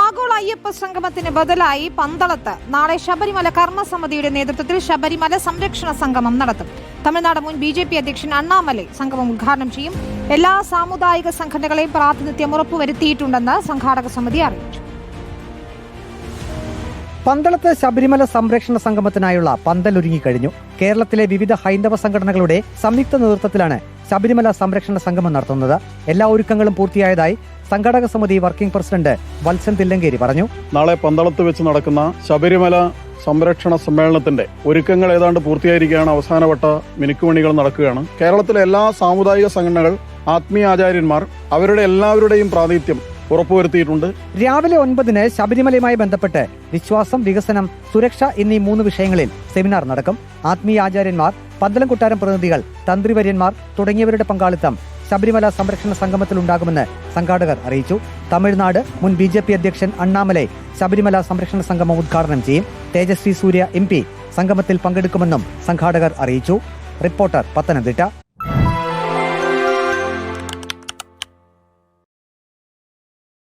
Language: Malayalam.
ആഗോള അയ്യപ്പ സംഗമത്തിന് ബദലായി പന്തളത്ത്. നാളെ ശബരിമല കർമ്മസമിതിയുടെ നേതൃത്വത്തിൽ ശബരിമല സംരക്ഷണ സംഗമം നടത്തും. തമിഴ്നാട് മുൻ ബി ജെ പി അധ്യക്ഷൻ അണ്ണാമലൈ സംഗമം ഉദ്ഘാടനം ചെയ്യും. എല്ലാ സാമുദായിക സംഘടനകളെയും പ്രാതിനിധ്യം ഉറപ്പുവരുത്തിയിട്ടുണ്ടെന്ന് സംഘാടക സമിതി അറിയിച്ചു. പന്തളത്ത് ശബരിമല സംരക്ഷണ സംഗമത്തിനായുള്ള പന്തലൊരുങ്ങിക്കഴിഞ്ഞു കേരളത്തിലെ വിവിധ ഹൈന്ദവ സംഘടനകളുടെ സംയുക്ത നേതൃത്വത്തിലാണ് ശബരിമല സംരക്ഷണ സംഗമം നടത്തുന്നത്. എല്ലാ ഒരുക്കങ്ങളും പൂർത്തിയായതായി സംഘാടക സമിതി വർക്കിംഗ് പ്രസിഡന്റ് വത്സൻ തില്ലങ്കേരി പറഞ്ഞു. നാളെ പന്തളത്ത് വെച്ച് നടക്കുന്ന ശബരിമല സംരക്ഷണ സമ്മേളനത്തിന്റെ ഒരുക്കങ്ങൾ ഏതാണ്ട് പൂർത്തിയായിരിക്കുകയാണ്. അവസാനവട്ട മിനുക്കുമണികൾ നടക്കുകയാണ്. കേരളത്തിലെ എല്ലാ സാമുദായിക സംഘടനകൾ ആത്മീയ ആചാര്യന്മാർ അവരുടെ എല്ലാവരുടെയും പ്രാതിനിധ്യം ഉറപ്പുവരുത്തിയിട്ടുണ്ട്. രാവിലെ ഒൻപതിന് ശബരിമലയുമായി ബന്ധപ്പെട്ട് വിശ്വാസം വികസനം സുരക്ഷ എന്നീ മൂന്ന് വിഷയങ്ങളിൽ സെമിനാർ നടക്കും. ആത്മീയ ആചാര്യന്മാർ പന്തളം കൊട്ടാരം പ്രതിനിധികൾ തന്ത്രിവര്യന്മാർ തുടങ്ങിയവരുടെ പങ്കാളിത്തം ശബരിമല സംരക്ഷണ സംഗമത്തിൽ ഉണ്ടാകുമെന്ന് സംഘാടകർ അറിയിച്ചു. തമിഴ്നാട് മുൻ ബി അധ്യക്ഷൻ അണ്ണാമലൈ ശബരിമല സംരക്ഷണ സംഗമം ഉദ്ഘാടനം ചെയ്യും. തേജസ്വി സൂര്യ എം സംഗമത്തിൽ പങ്കെടുക്കുമെന്നും സംഘാടകർ അറിയിച്ചു. റിപ്പോർട്ടർ പത്തനംതിട്ട.